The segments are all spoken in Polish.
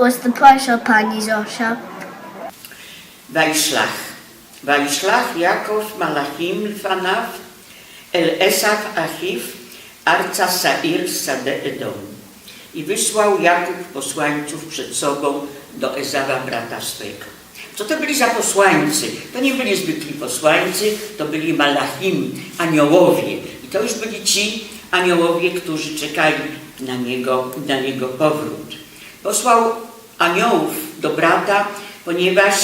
was the price pani Zosia? Wajszlach. Wajszlach, Jakow, Malachim, Lfanaw, El Esaf, Achiw, Arca, Sair, Sade, Edom. I wysłał Jakub posłańców przed sobą do Ezawa, brata swego. Co to byli za posłańcy? To nie byli zwykli posłańcy, to byli Malachim, aniołowie. I to już byli ci aniołowie, którzy czekali na, niego, na jego powrót. Posłał aniołów do brata, ponieważ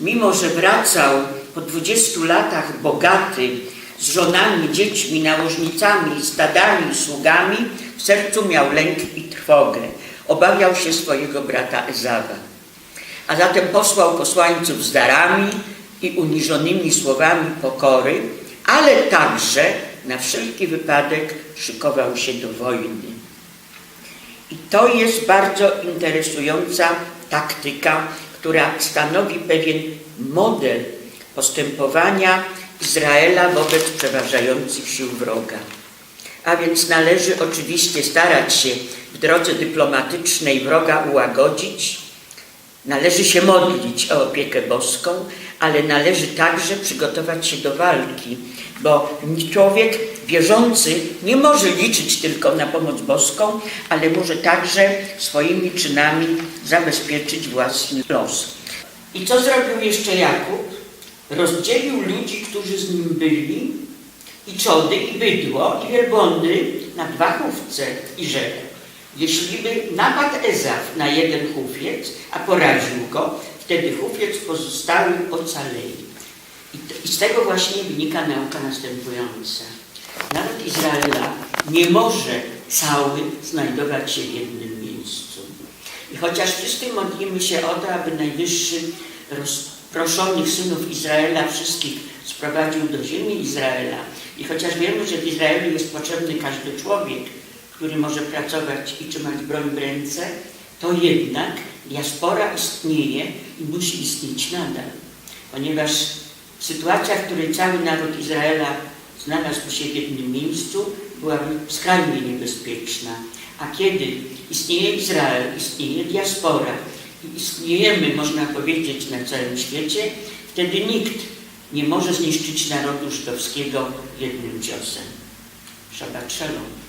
mimo, że wracał po 20 latach bogaty, z żonami, dziećmi, nałożnicami, stadami, sługami, w sercu miał lęk i trwogę. Obawiał się swojego brata Ezawa. A zatem posłał posłańców z darami i uniżonymi słowami pokory, ale także na wszelki wypadek szykował się do wojny. I to jest bardzo interesująca taktyka, która stanowi pewien model postępowania Izraela wobec przeważających sił wroga. A więc należy oczywiście starać się w drodze dyplomatycznej wroga ułagodzić, należy się modlić o opiekę boską, ale należy także przygotować się do walki, bo człowiek wierzący nie może liczyć tylko na pomoc boską, ale może także swoimi czynami zabezpieczyć własny los. I co zrobił jeszcze Jakub? Rozdzielił ludzi, którzy z nim byli, i czody, i bydło, i wielbłądy na dwa chówce i rzekł, jeśli by napadł Ezaf na jeden hufiec, a poraził go, wtedy hufiec pozostały ocaleli. I, z tego właśnie wynika nauka następująca. Naród Izraela nie może cały znajdować się w jednym miejscu. I chociaż wszyscy modlimy się o to, aby Najwyższy rozproszonych synów Izraela wszystkich sprowadził do ziemi Izraela i chociaż wiemy, że w Izraelu jest potrzebny każdy człowiek, który może pracować i trzymać broń w ręce, to jednak diaspora istnieje i musi istnieć nadal. Ponieważ sytuacja, w której cały naród Izraela znalazł się w jednym miejscu, byłaby skrajnie niebezpieczna. A kiedy istnieje Izrael, istnieje diaspora i istniejemy, można powiedzieć, na całym świecie, wtedy nikt nie może zniszczyć narodu żydowskiego jednym ciosem. Shabbat shalom.